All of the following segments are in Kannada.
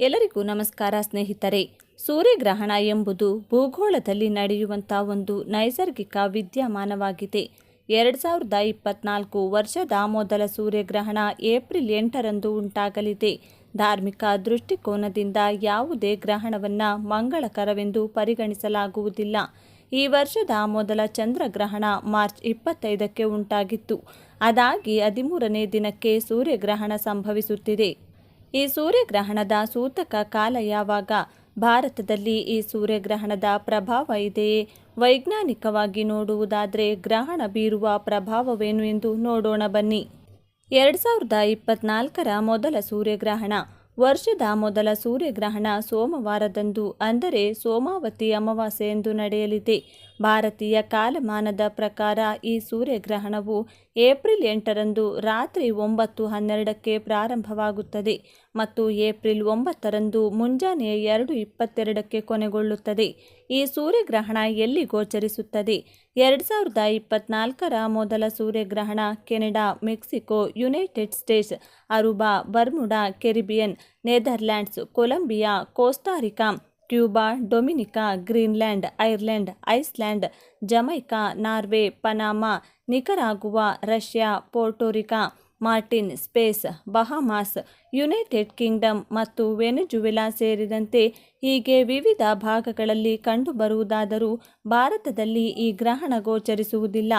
ಎಲ್ಲರಿಗೂ ನಮಸ್ಕಾರ ಸ್ನೇಹಿತರೆ. ಸೂರ್ಯಗ್ರಹಣ ಎಂಬುದು ಭೂಗೋಳದಲ್ಲಿ ನಡೆಯುವಂಥ ಒಂದು ನೈಸರ್ಗಿಕ ವಿದ್ಯಮಾನವಾಗಿದೆ. ಎರಡು ಸಾವಿರದ ಇಪ್ಪತ್ನಾಲ್ಕು ವರ್ಷದ ಮೊದಲ ಸೂರ್ಯಗ್ರಹಣ ಏಪ್ರಿಲ್ ಎಂಟರಂದು ಉಂಟಾಗಲಿದೆ. ಧಾರ್ಮಿಕ ದೃಷ್ಟಿಕೋನದಿಂದ ಯಾವುದೇ ಗ್ರಹಣವನ್ನು ಮಂಗಳಕರವೆಂದು ಪರಿಗಣಿಸಲಾಗುವುದಿಲ್ಲ. ಈ ವರ್ಷದ ಮೊದಲ ಚಂದ್ರಗ್ರಹಣ ಮಾರ್ಚ್ ಇಪ್ಪತ್ತೈದಕ್ಕೆ ಉಂಟಾಗಿತ್ತು. ಅದಾಗಿ ಹದಿಮೂರನೇ ದಿನಕ್ಕೆ ಸೂರ್ಯಗ್ರಹಣ ಸಂಭವಿಸುತ್ತಿದೆ. ಈ ಸೂರ್ಯಗ್ರಹಣದ ಸೂತಕ ಕಾಲ ಯಾವಾಗ? ಭಾರತದಲ್ಲಿ ಈ ಸೂರ್ಯಗ್ರಹಣದ ಪ್ರಭಾವ ಇದೆಯೇ ವೈಜ್ಞಾನಿಕವಾಗಿ ನೋಡುವುದಾದರೆ ಗ್ರಹಣ ಬೀರುವ ಪ್ರಭಾವವೇನು ಎಂದು ನೋಡೋಣ ಬನ್ನಿ. ಎರಡು ಸಾವಿರದ ಇಪ್ಪತ್ನಾಲ್ಕರ ಮೊದಲ ಸೂರ್ಯಗ್ರಹಣ. ವರ್ಷದ ಮೊದಲ ಸೂರ್ಯಗ್ರಹಣ ಸೋಮವಾರದಂದು, ಅಂದರೆ ಸೋಮಾವತಿ ಅಮಾವಾಸ್ಯೆ ಎಂದು ನಡೆಯಲಿದೆ. ಭಾರತೀಯ ಕಾಲಮಾನದ ಪ್ರಕಾರ ಈ ಸೂರ್ಯಗ್ರಹಣವು ಏಪ್ರಿಲ್ ಎಂಟರಂದು ರಾತ್ರಿ ಒಂಬತ್ತು ಹನ್ನೆರಡಕ್ಕೆ ಪ್ರಾರಂಭವಾಗುತ್ತದೆ ಮತ್ತು ಏಪ್ರಿಲ್ ಒಂಬತ್ತರಂದು ಮುಂಜಾನೆ ಎರಡು ಇಪ್ಪತ್ತೆರಡಕ್ಕೆ ಕೊನೆಗೊಳ್ಳುತ್ತದೆ. ಈ ಸೂರ್ಯಗ್ರಹಣ ಎಲ್ಲಿ ಗೋಚರಿಸುತ್ತದೆ? ಎರಡು ಸಾವಿರದ ಇಪ್ಪತ್ನಾಲ್ಕರ ಮೊದಲ ಸೂರ್ಯಗ್ರಹಣ Canada, Mexico, United States, Aruba, Bermuda, Caribbean, Netherlands, Colombia, Costa Rica Cuba, Dominica, Greenland, Ireland Iceland Jamaica, Norway, Panama, Nicaragua, Russia Puerto Rico Martin, Spain, Bahamas, United Kingdom ಮತ್ತು ವೆನೆಜುವೆಲಾ ಸೇರಿದಂತೆ ಹೀಗೆ ವಿವಿಧ ಭಾಗಗಳಲ್ಲಿ ಕಂಡುಬರುವುದಾದರೂ ಭಾರತದಲ್ಲಿ ಈ ಗ್ರಹಣ ಗೋಚರಿಸುವುದಿಲ್ಲ.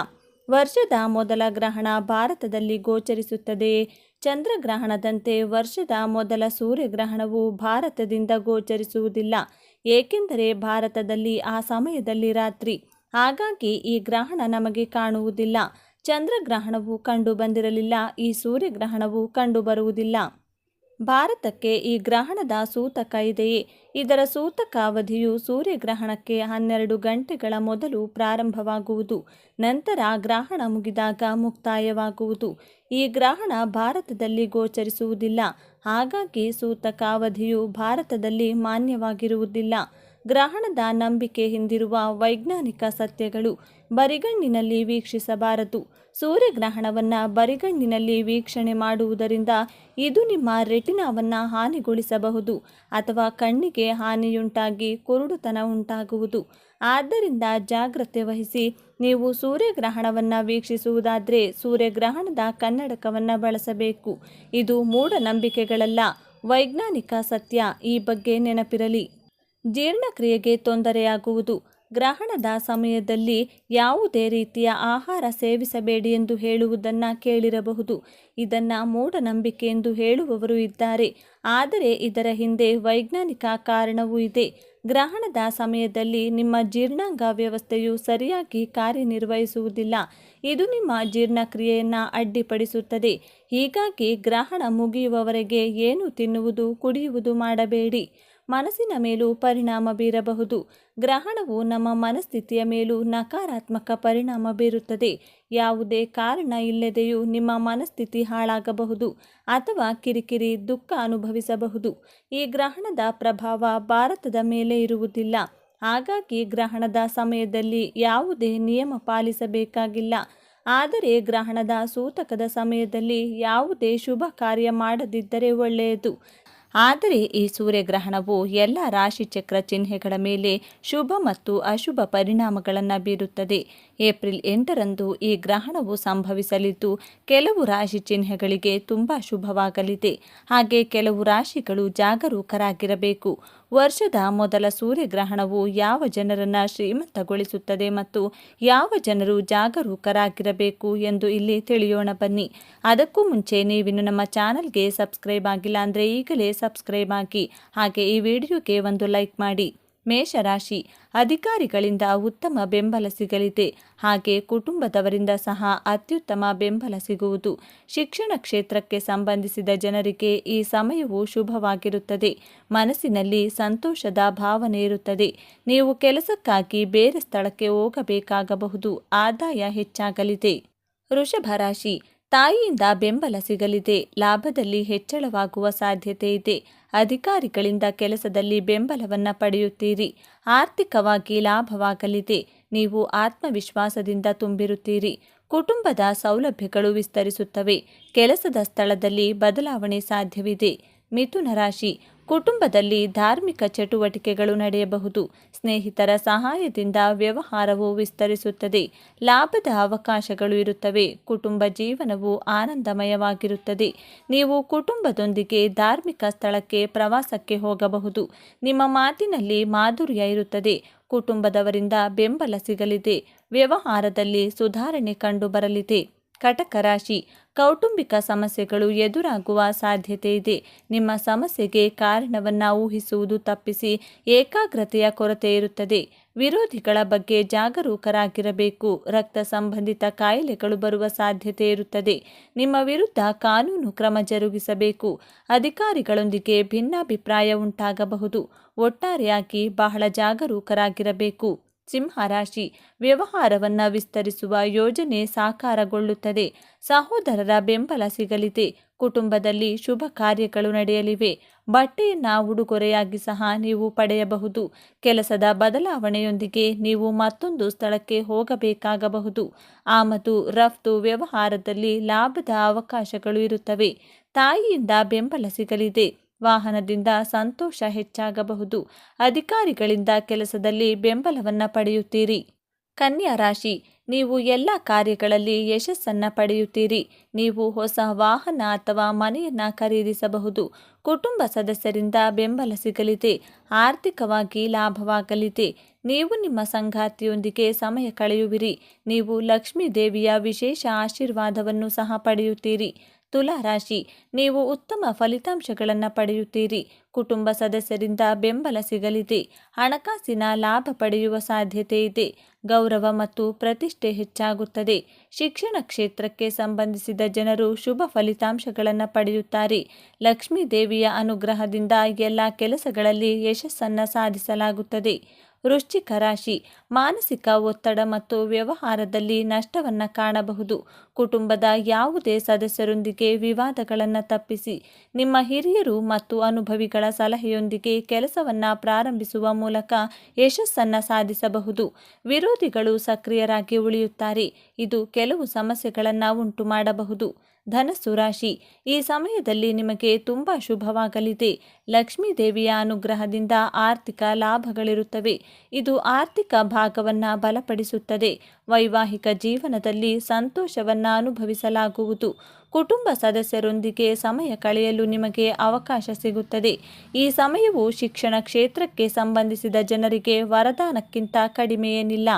ವರ್ಷದ ಮೊದಲ ಗ್ರಹಣ ಭಾರತದಲ್ಲಿ ಗೋಚರಿಸುತ್ತದೆ. ಚಂದ್ರಗ್ರಹಣದಂತೆ ವರ್ಷದ ಮೊದಲ ಸೂರ್ಯಗ್ರಹಣವು ಭಾರತದಿಂದ ಗೋಚರಿಸುವುದಿಲ್ಲ. ಏಕೆಂದರೆ ಭಾರತದಲ್ಲಿ ಆ ಸಮಯದಲ್ಲಿ ರಾತ್ರಿ. ಹಾಗಾಗಿ ಈ ಗ್ರಹಣ ನಮಗೆ ಕಾಣುವುದಿಲ್ಲ. ಚಂದ್ರಗ್ರಹಣವು ಕಂಡು ಬಂದಿರಲಿಲ್ಲ ಈ ಸೂರ್ಯಗ್ರಹಣವು ಕಂಡುಬರುವುದಿಲ್ಲ. ಭಾರತಕ್ಕೆ ಈ ಗ್ರಹಣದ ಸೂತಕ ಇದೆಯೇ? ಇದರ ಸೂತಕ ಅವಧಿಯು ಸೂರ್ಯಗ್ರಹಣಕ್ಕೆ ಹನ್ನೆರಡು ಗಂಟೆಗಳ ಮೊದಲು ಪ್ರಾರಂಭವಾಗುವುದು, ನಂತರ ಗ್ರಹಣ ಮುಗಿದಾಗ ಮುಕ್ತಾಯವಾಗುವುದು. ಈ ಗ್ರಹಣ ಭಾರತದಲ್ಲಿ ಗೋಚರಿಸುವುದಿಲ್ಲ, ಹಾಗಾಗಿ ಸೂತಕ ಅವಧಿಯು ಭಾರತದಲ್ಲಿ ಮಾನ್ಯವಾಗಿರುವುದಿಲ್ಲ. ಗ್ರಹಣದ ನಂಬಿಕೆ ಹಿಂದಿರುವ ವೈಜ್ಞಾನಿಕ ಸತ್ಯಗಳು ಬರಿಗಣ್ಣಿನಲ್ಲಿ ವೀಕ್ಷಿಸಬಾರದು. ಸೂರ್ಯಗ್ರಹಣವನ್ನು ಬರಿಗಣ್ಣಿನಲ್ಲಿ ವೀಕ್ಷಣೆ ಮಾಡುವುದರಿಂದ ಇದು ನಿಮ್ಮ ರೆಟಿನಾವನ್ನು ಹಾನಿಗೊಳಿಸಬಹುದು ಅಥವಾ ಕಣ್ಣಿಗೆ ಹಾನಿಯುಂಟಾಗಿ ಕುರುಡುತನ ಉಂಟಾಗುವುದು. ಆದ್ದರಿಂದ ಜಾಗ್ರತೆ ವಹಿಸಿ ನೀವು ಸೂರ್ಯಗ್ರಹಣವನ್ನು ವೀಕ್ಷಿಸುವುದಾದರೆ ಸೂರ್ಯಗ್ರಹಣದ ಕನ್ನಡಕವನ್ನು ಬಳಸಬೇಕು. ಇದು ಮೂಢನಂಬಿಕೆಗಳಲ್ಲ, ವೈಜ್ಞಾನಿಕ ಸತ್ಯ ಈ ಬಗ್ಗೆ ನೆನಪಿರಲಿ. ಜೀರ್ಣಕ್ರಿಯೆಗೆ ತೊಂದರೆಯಾಗುವುದು. ಗ್ರಹಣದ ಸಮಯದಲ್ಲಿ ಯಾವುದೇ ರೀತಿಯ ಆಹಾರ ಸೇವಿಸಬೇಡಿ ಎಂದು ಹೇಳುವುದನ್ನು ಕೇಳಿರಬಹುದು. ಇದನ್ನು ಮೂಢನಂಬಿಕೆ ಎಂದು ಹೇಳುವವರು ಇದ್ದಾರೆ. ಆದರೆ ಇದರ ಹಿಂದೆ ವೈಜ್ಞಾನಿಕ ಕಾರಣವೂ ಇದೆ. ಗ್ರಹಣದ ಸಮಯದಲ್ಲಿ ನಿಮ್ಮ ಜೀರ್ಣಾಂಗ ವ್ಯವಸ್ಥೆಯು ಸರಿಯಾಗಿ ಕಾರ್ಯನಿರ್ವಹಿಸುವುದಿಲ್ಲ. ಇದು ನಿಮ್ಮ ಜೀರ್ಣಕ್ರಿಯೆಯನ್ನು ಅಡ್ಡಿಪಡಿಸುತ್ತದೆ. ಹೀಗಾಗಿ ಗ್ರಹಣ ಮುಗಿಯುವವರೆಗೆ ಏನು ತಿನ್ನುವುದು, ಕುಡಿಯುವುದು ಮಾಡಬೇಡಿ. ಮನಸ್ಸಿನ ಮೇಲೂ ಪರಿಣಾಮ ಬೀರಬಹುದು. ಗ್ರಹಣವು ನಮ್ಮ ಮನಸ್ಥಿತಿಯ ಮೇಲೂ ನಕಾರಾತ್ಮಕ ಪರಿಣಾಮ ಬೀರುತ್ತದೆ. ಯಾವುದೇ ಕಾರಣ ಇಲ್ಲದೆಯೂ ನಿಮ್ಮ ಮನಸ್ಥಿತಿ ಹಾಳಾಗಬಹುದು ಅಥವಾ ಕಿರಿಕಿರಿ ದುಃಖ ಅನುಭವಿಸಬಹುದು. ಈ ಗ್ರಹಣದ ಪ್ರಭಾವ ಭಾರತದ ಮೇಲೆ ಇರುವುದಿಲ್ಲ. ಹಾಗಾಗಿ ಗ್ರಹಣದ ಸಮಯದಲ್ಲಿ ಯಾವುದೇ ನಿಯಮ ಪಾಲಿಸಬೇಕಾಗಿಲ್ಲ. ಆದರೆ ಗ್ರಹಣದ ಸೂತಕದ ಸಮಯದಲ್ಲಿ ಯಾವುದೇ ಶುಭ ಕಾರ್ಯ ಮಾಡದಿದ್ದರೆ ಒಳ್ಳೆಯದು. ಆದರೆ ಈ ಸೂರ್ಯಗ್ರಹಣವು ಎಲ್ಲ ರಾಶಿಚಕ್ರ ಚಿಹ್ನೆಗಳ ಮೇಲೆ ಶುಭ ಮತ್ತು ಅಶುಭ ಪರಿಣಾಮಗಳನ್ನು ಬೀರುತ್ತದೆ. ಏಪ್ರಿಲ್ ಎಂಟರಂದು ಈ ಗ್ರಹಣವು ಸಂಭವಿಸಲಿದ್ದು ಕೆಲವು ರಾಶಿ ಚಿಹ್ನೆಗಳಿಗೆ ತುಂಬ ಶುಭವಾಗಲಿದೆ. ಹಾಗೆ ಕೆಲವು ರಾಶಿಗಳು ಜಾಗರೂಕರಾಗಿರಬೇಕು. ವರ್ಷದ ಮೊದಲ ಸೂರ್ಯಗ್ರಹಣವು ಯಾವ ಜನರನ್ನು ಶ್ರೀಮಂತಗೊಳಿಸುತ್ತದೆ ಮತ್ತು ಯಾವ ಜನರು ಜಾಗರೂಕರಾಗಿರಬೇಕು ಎಂದು ಇಲ್ಲಿ ತಿಳಿಯೋಣ ಬನ್ನಿ. ಅದಕ್ಕೂ ಮುಂಚೆ ನೀವಿನ್ನು ನಮ್ಮ ಚಾನಲ್ಗೆ ಸಬ್ಸ್ಕ್ರೈಬ್ ಆಗಿಲ್ಲ ಅಂದರೆ ಈಗಲೇ ಸಬ್ಸ್ಕ್ರೈಬ್ ಹಾಕಿ. ಹಾಗೆ ಈ ವಿಡಿಯೋಗೆ ಒಂದು ಲೈಕ್ ಮಾಡಿ. ಮೇಷರಾಶಿ ಅಧಿಕಾರಿಗಳಿಂದ ಉತ್ತಮ ಬೆಂಬಲ ಸಿಗಲಿದೆ. ಹಾಗೆ ಕುಟುಂಬದವರಿಂದ ಸಹ ಅತ್ಯುತ್ತಮ ಬೆಂಬಲ ಸಿಗುವುದು. ಶಿಕ್ಷಣ ಕ್ಷೇತ್ರಕ್ಕೆ ಸಂಬಂಧಿಸಿದ ಜನರಿಗೆ ಈ ಸಮಯವು ಶುಭವಾಗಿರುತ್ತದೆ. ಮನಸ್ಸಿನಲ್ಲಿ ಸಂತೋಷದ ಭಾವನೆ ಇರುತ್ತದೆ. ನೀವು ಕೆಲಸಕ್ಕಾಗಿ ಬೇರೆ ಸ್ಥಳಕ್ಕೆ ಹೋಗಬೇಕಾಗಬಹುದು. ಆದಾಯ ಹೆಚ್ಚಾಗಲಿದೆ. ವೃಷಭ ರಾಶಿ ತಾಯಿಯಿಂದ ಬೆಂಬಲ ಸಿಗಲಿದೆ. ಲಾಭದಲ್ಲಿ ಹೆಚ್ಚಳವಾಗುವ ಸಾಧ್ಯತೆ ಇದೆ. ಅಧಿಕಾರಿಗಳಿಂದ ಕೆಲಸದಲ್ಲಿ ಬೆಂಬಲವನ್ನು ಪಡೆಯುತ್ತೀರಿ. ಆರ್ಥಿಕವಾಗಿ ಲಾಭವಾಗಲಿದೆ. ನೀವು ಆತ್ಮವಿಶ್ವಾಸದಿಂದ ತುಂಬಿರುತ್ತೀರಿ. ಕುಟುಂಬದ ಸೌಲಭ್ಯಗಳು ವಿಸ್ತರಿಸುತ್ತವೆ. ಕೆಲಸದ ಸ್ಥಳದಲ್ಲಿ ಬದಲಾವಣೆ ಸಾಧ್ಯವಿದೆ. ಮಿಥುನ ರಾಶಿ ಕುಟುಂಬದಲ್ಲಿ ಧಾರ್ಮಿಕ ಚಟುವಟಿಕೆಗಳು ನಡೆಯಬಹುದು. ಸ್ನೇಹಿತರ ಸಹಾಯದಿಂದ ವ್ಯವಹಾರವು ವಿಸ್ತರಿಸುತ್ತದೆ. ಲಾಭದ ಅವಕಾಶಗಳು ಇರುತ್ತವೆ. ಕುಟುಂಬ ಜೀವನವು ಆನಂದಮಯವಾಗಿರುತ್ತದೆ. ನೀವು ಕುಟುಂಬದೊಂದಿಗೆ ಧಾರ್ಮಿಕ ಸ್ಥಳಕ್ಕೆ ಪ್ರವಾಸಕ್ಕೆ ಹೋಗಬಹುದು. ನಿಮ್ಮ ಮಾತಿನಲ್ಲಿ ಮಾಧುರ್ಯ ಇರುತ್ತದೆ. ಕುಟುಂಬದವರಿಂದ ಬೆಂಬಲ ಸಿಗಲಿದೆ. ವ್ಯವಹಾರದಲ್ಲಿ ಸುಧಾರಣೆ ಕಂಡುಬರಲಿದೆ. ಕಟಕ ರಾಶಿ. ಕೌಟುಂಬಿಕ ಸಮಸ್ಯೆಗಳು ಎದುರಾಗುವ ಸಾಧ್ಯತೆ ಇದೆ. ನಿಮ್ಮ ಸಮಸ್ಯೆಗೆ ಕಾರಣವನ್ನು ಊಹಿಸುವುದು ತಪ್ಪಿಸಿ ಏಕಾಗ್ರತೆಯ ಕೊರತೆ ಇರುತ್ತದೆ. ವಿರೋಧಿಗಳ ಬಗ್ಗೆ ಜಾಗರೂಕರಾಗಿರಬೇಕು. ರಕ್ತ ಸಂಬಂಧಿತ ಕಾಯಿಲೆಗಳು ಬರುವ ಸಾಧ್ಯತೆ ಇರುತ್ತದೆ. ನಿಮ್ಮ ವಿರುದ್ಧ ಕಾನೂನು ಕ್ರಮ ಜರುಗಿಸಬೇಕು. ಅಧಿಕಾರಿಗಳೊಂದಿಗೆ ಭಿನ್ನಾಭಿಪ್ರಾಯ ಉಂಟಾಗಬಹುದು. ಒಟ್ಟಾರೆಯಾಗಿ ಬಹಳ ಜಾಗರೂಕರಾಗಿರಬೇಕು. ಸಿಂಹರಾಶಿ ವ್ಯವಹಾರವನ್ನು ವಿಸ್ತರಿಸುವ ಯೋಜನೆ ಸಾಕಾರಗೊಳ್ಳುತ್ತದೆ. ಸಹೋದರರ ಬೆಂಬಲ ಸಿಗಲಿದೆ. ಕುಟುಂಬದಲ್ಲಿ ಶುಭ ಕಾರ್ಯಗಳು ನಡೆಯಲಿವೆ. ಬಟ್ಟೆಯನ್ನು ಉಡುಗೊರೆಯಾಗಿ ಸಹ ನೀವು ಪಡೆಯಬಹುದು. ಕೆಲಸದ ಬದಲಾವಣೆಯೊಂದಿಗೆ ನೀವು ಮತ್ತೊಂದು ಸ್ಥಳಕ್ಕೆ ಹೋಗಬೇಕಾಗಬಹುದು. ಆಮದು ರಫ್ತು ವ್ಯವಹಾರದಲ್ಲಿ ಲಾಭದ ಅವಕಾಶಗಳು ಇರುತ್ತವೆ. ತಾಯಿಯಿಂದ ಬೆಂಬಲ ಸಿಗಲಿದೆ. ವಾಹನದಿಂದ ಸಂತೋಷ ಹೆಚ್ಚಾಗಬಹುದು. ಅಧಿಕಾರಿಗಳಿಂದ ಕೆಲಸದಲ್ಲಿ ಬೆಂಬಲವನ್ನು ಪಡೆಯುತ್ತೀರಿ. ಕನ್ಯಾ ರಾಶಿ, ನೀವು ಎಲ್ಲ ಕಾರ್ಯಗಳಲ್ಲಿ ಯಶಸ್ಸನ್ನು ಪಡೆಯುತ್ತೀರಿ. ನೀವು ಹೊಸ ವಾಹನ ಅಥವಾ ಮನೆಯನ್ನು ಖರೀದಿಸಬಹುದು. ಕುಟುಂಬ ಸದಸ್ಯರಿಂದ ಬೆಂಬಲ ಸಿಗಲಿದೆ. ಆರ್ಥಿಕವಾಗಿ ಲಾಭವಾಗಲಿದೆ. ನೀವು ನಿಮ್ಮ ಸಂಗಾತಿಯೊಂದಿಗೆ ಸಮಯ ಕಳೆಯುವಿರಿ. ನೀವು ಲಕ್ಷ್ಮೀ ದೇವಿಯ ವಿಶೇಷ ಆಶೀರ್ವಾದವನ್ನು ಸಹ ಪಡೆಯುತ್ತೀರಿ. ತುಲಾ ರಾಶಿ. ನೀವು ಉತ್ತಮ ಫಲಿತಾಂಶಗಳನ್ನು ಪಡೆಯುತ್ತೀರಿ. ಕುಟುಂಬ ಸದಸ್ಯರಿಂದ ಬೆಂಬಲ ಸಿಗಲಿದೆ. ಹಣಕಾಸಿನ ಲಾಭ ಪಡೆಯುವ ಸಾಧ್ಯತೆ ಇದೆ. ಗೌರವ ಮತ್ತು ಪ್ರತಿಷ್ಠೆ ಹೆಚ್ಚಾಗುತ್ತದೆ. ಶಿಕ್ಷಣ ಕ್ಷೇತ್ರಕ್ಕೆ ಸಂಬಂಧಿಸಿದ ಜನರು ಶುಭ ಫಲಿತಾಂಶಗಳನ್ನು ಪಡೆಯುತ್ತಾರೆ. ಲಕ್ಷ್ಮೀ ದೇವಿಯ ಅನುಗ್ರಹದಿಂದ ಎಲ್ಲ ಕೆಲಸಗಳಲ್ಲಿ ಯಶಸ್ಸನ್ನು ಸಾಧಿಸಲಾಗುತ್ತದೆ. ವೃಶ್ಚಿಕ ರಾಶಿ. ಮಾನಸಿಕ ಒತ್ತಡ ಮತ್ತು ವ್ಯವಹಾರದಲ್ಲಿ ನಷ್ಟವನ್ನು ಕಾಣಬಹುದು. ಕುಟುಂಬದ ಯಾವುದೇ ಸದಸ್ಯರೊಂದಿಗೆ ವಿವಾದಗಳನ್ನು ತಪ್ಪಿಸಿ. ನಿಮ್ಮ ಹಿರಿಯರು ಮತ್ತು ಅನುಭವಿಗಳ ಸಲಹೆಯೊಂದಿಗೆ ಕೆಲಸವನ್ನು ಪ್ರಾರಂಭಿಸುವ ಮೂಲಕ ಯಶಸ್ಸನ್ನು ಸಾಧಿಸಬಹುದು. ವಿರೋಧಿಗಳು ಸಕ್ರಿಯರಾಗಿ ಉಳಿಯುತ್ತಾರೆ. ಇದು ಕೆಲವು ಸಮಸ್ಯೆಗಳನ್ನು ಉಂಟು ಮಾಡಬಹುದು ಧನಸ್ಸು ರಾಶಿ. ಈ ಸಮಯದಲ್ಲಿ ನಿಮಗೆ ತುಂಬ ಶುಭವಾಗಲಿದೆ. ಲಕ್ಷ್ಮೀ ದೇವಿಯ ಅನುಗ್ರಹದಿಂದ ಆರ್ಥಿಕ ಲಾಭಗಳಿರುತ್ತವೆ. ಇದು ಆರ್ಥಿಕ ಭಾಗವನ್ನು ಬಲಪಡಿಸುತ್ತದೆ. ವೈವಾಹಿಕ ಜೀವನದಲ್ಲಿ ಸಂತೋಷವನ್ನು ಅನುಭವಿಸಲಾಗುವುದು. ಕುಟುಂಬ ಸದಸ್ಯರೊಂದಿಗೆ ಸಮಯ ಕಳೆಯಲು ನಿಮಗೆ ಅವಕಾಶ ಸಿಗುತ್ತದೆ. ಈ ಸಮಯವು ಶಿಕ್ಷಣ ಕ್ಷೇತ್ರಕ್ಕೆ ಸಂಬಂಧಿಸಿದ ಜನರಿಗೆ ವರದಾನಕ್ಕಿಂತ ಕಡಿಮೆಯೇನಿಲ್ಲ.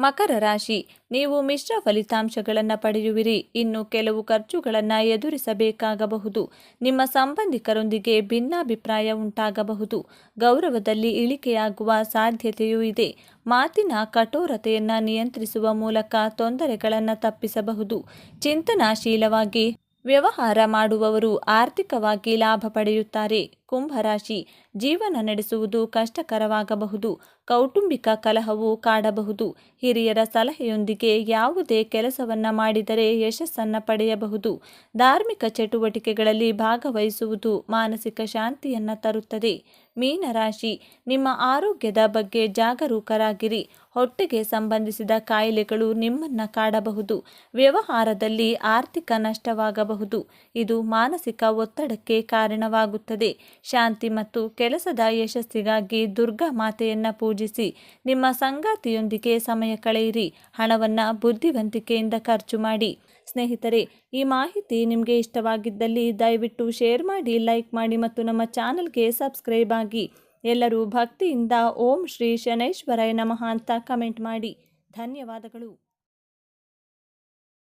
ಮಕರ ರಾಶಿ. ನೀವು ಮಿಶ್ರ ಫಲಿತಾಂಶಗಳನ್ನು ಪಡೆಯುವಿರಿ. ಇನ್ನು ಕೆಲವು ಖರ್ಚುಗಳನ್ನು ಎದುರಿಸಬೇಕಾಗಬಹುದು. ನಿಮ್ಮ ಸಂಬಂಧಿಕರೊಂದಿಗೆ ಭಿನ್ನಾಭಿಪ್ರಾಯ ಉಂಟಾಗಬಹುದು. ಗೌರವದಲ್ಲಿ ಇಳಿಕೆಯಾಗುವ ಸಾಧ್ಯತೆಯೂ ಇದೆ. ಮಾತಿನ ಕಠೋರತೆಯನ್ನು ನಿಯಂತ್ರಿಸುವ ಮೂಲಕ ತೊಂದರೆಗಳನ್ನು ತಪ್ಪಿಸಬಹುದು. ಚಿಂತನಾಶೀಲವಾಗಿ ವ್ಯವಹಾರ ಮಾಡುವವರು ಆರ್ಥಿಕವಾಗಿ ಲಾಭ ಪಡೆಯುತ್ತಾರೆ. ಕುಂಭರಾಶಿ ಜೀವನ ನಡೆಸುವುದು ಕಷ್ಟಕರವಾಗಬಹುದು. ಕೌಟುಂಬಿಕ ಕಲಹವು ಕಾಡಬಹುದು. ಹಿರಿಯರ ಸಲಹೆಯೊಂದಿಗೆ ಯಾವುದೇ ಕೆಲಸವನ್ನ ಮಾಡಿದರೆ ಯಶಸ್ಸನ್ನು ಪಡೆಯಬಹುದು. ಧಾರ್ಮಿಕ ಚಟುವಟಿಕೆಗಳಲ್ಲಿ ಭಾಗವಹಿಸುವುದು ಮಾನಸಿಕ ಶಾಂತಿಯನ್ನು ತರುತ್ತದೆ. ಮೀನರಾಶಿ ನಿಮ್ಮ ಆರೋಗ್ಯದ ಬಗ್ಗೆ ಜಾಗರೂಕರಾಗಿರಿ. ಹೊಟ್ಟೆಗೆ ಸಂಬಂಧಿಸಿದ ಕಾಯಿಲೆಗಳು ನಿಮ್ಮನ್ನು ಕಾಡಬಹುದು. ವ್ಯವಹಾರದಲ್ಲಿ ಆರ್ಥಿಕ ನಷ್ಟವಾಗಬಹುದು. ಇದು ಮಾನಸಿಕ ಒತ್ತಡಕ್ಕೆ ಕಾರಣವಾಗುತ್ತದೆ. ಶಾಂತಿ ಮತ್ತು ಕೆಲಸದ ಯಶಸ್ಸಿಗಾಗಿ ದುರ್ಗಾ ಮಾತೆಯನ್ನು ಪೂಜಿಸಿ, ನಿಮ್ಮ ಸಂಗಾತಿಯೊಂದಿಗೆ ಸಮಯ ಕಳೆಯಿರಿ, ಹಣವನ್ನು ಬುದ್ಧಿವಂತಿಕೆಯಿಂದ ಖರ್ಚು ಮಾಡಿ. ಸ್ನೇಹಿತರೆ, ಈ ಮಾಹಿತಿ ನಿಮಗೆ ಇಷ್ಟವಾಗಿದ್ದಲ್ಲಿ ದಯವಿಟ್ಟು ಶೇರ್ ಮಾಡಿ, ಲೈಕ್ ಮಾಡಿ ಮತ್ತು ನಮ್ಮ ಚಾನಲ್ಗೆ ಸಬ್ಸ್ಕ್ರೈಬ್ ಆಗಿ. ಎಲ್ಲರೂ ಭಕ್ತಿಯಿಂದ ಓಂ ಶ್ರೀ ಶನೈಶ್ವರಯ್ಯ ನಮಃ ಅಂತ ಕಮೆಂಟ್ ಮಾಡಿ. ಧನ್ಯವಾದಗಳು.